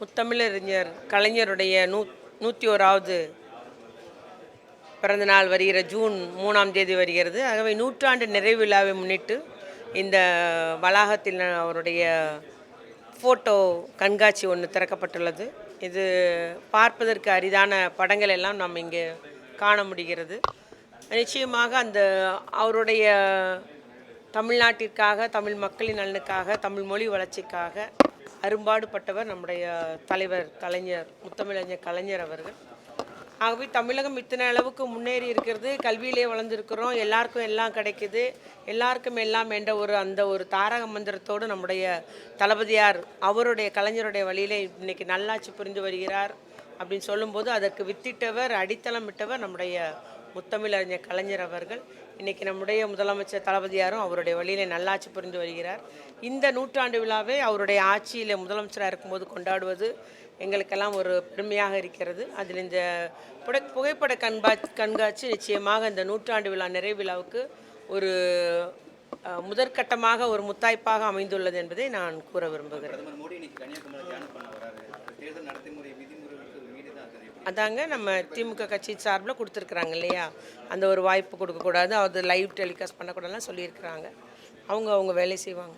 முத்தமிழறிஞர் கலைஞருடைய நூ நூற்றி ஓராவது பிறந்தநாள் வருகிற ஜூன் மூணாம் தேதி வருகிறது. ஆகவே நூற்றாண்டு நிறைவு விழாவை முன்னிட்டு இந்த வளாகத்தில் அவருடைய ஃபோட்டோ கண்காட்சி ஒன்று திறக்கப்பட்டுள்ளது. இது பார்ப்பதற்கு அரிதான படங்கள் எல்லாம் நாம் இங்கே காண முடிகிறது. நிச்சயமாக அந்த அவருடைய தமிழ்நாட்டிற்காக தமிழ் மக்களின் நலனுக்காக தமிழ் மொழி வளர்ச்சிக்காக அரும்பாடுபட்டவர் நம்முடைய தலைவர் கலைஞர் முத்தமிழறிஞர் கலைஞர் அவர்கள். ஆகவே தமிழகம் இத்தனை அளவுக்கு முன்னேறி இருக்கிறது கல்வியிலே வளர்ந்துருக்கிறோம் எல்லாருக்கும் எல்லாம் கிடைக்குது எல்லாருக்கும் எல்லாம் என்ற ஒரு அந்த ஒரு தாரக மந்திரத்தோடு நம்முடைய தளபதியார் அவருடைய கலைஞருடைய வழியிலே இன்னைக்கு நல்லாட்சி புரிந்து வருகிறார் அப்படின்னு சொல்லும்போது அதற்கு வித்திட்டவர் அடித்தளமிட்டவர் நம்முடைய முத்தமிழறிஞர் கலைஞர் அவர்கள். இன்றைக்கி நம்முடைய முதலமைச்சர் தளபதியாரும் அவருடைய வழியில் நல்லாட்சி புரிந்து வருகிறார். இந்த நூற்றாண்டு விழாவை அவருடைய ஆட்சியில் முதலமைச்சராக இருக்கும்போது கொண்டாடுவது எங்களுக்கெல்லாம் ஒரு பெருமையாக இருக்கிறது. அதில் இந்த புட புகைப்பட கண்பா கண்காட்சி நிச்சயமாக இந்த நூற்றாண்டு விழா நிறைவு விழாவுக்கு ஒரு முதற்கட்டமாக ஒரு முத்தாய்ப்பாக அமைந்துள்ளது என்பதை நான் கூற விரும்புகிறேன். அதாங்க நம்ம திமுக கட்சி சார்பில் கொடுத்துருக்குறாங்க இல்லையா? அந்த ஒரு வாய்ப்பு கொடுக்கக்கூடாது. அது லைவ் டெலிகாஸ்ட் பண்ணக்கூடாதுலாம் சொல்லியிருக்கிறாங்க. அவங்க அவங்க வேலை செய்வாங்க.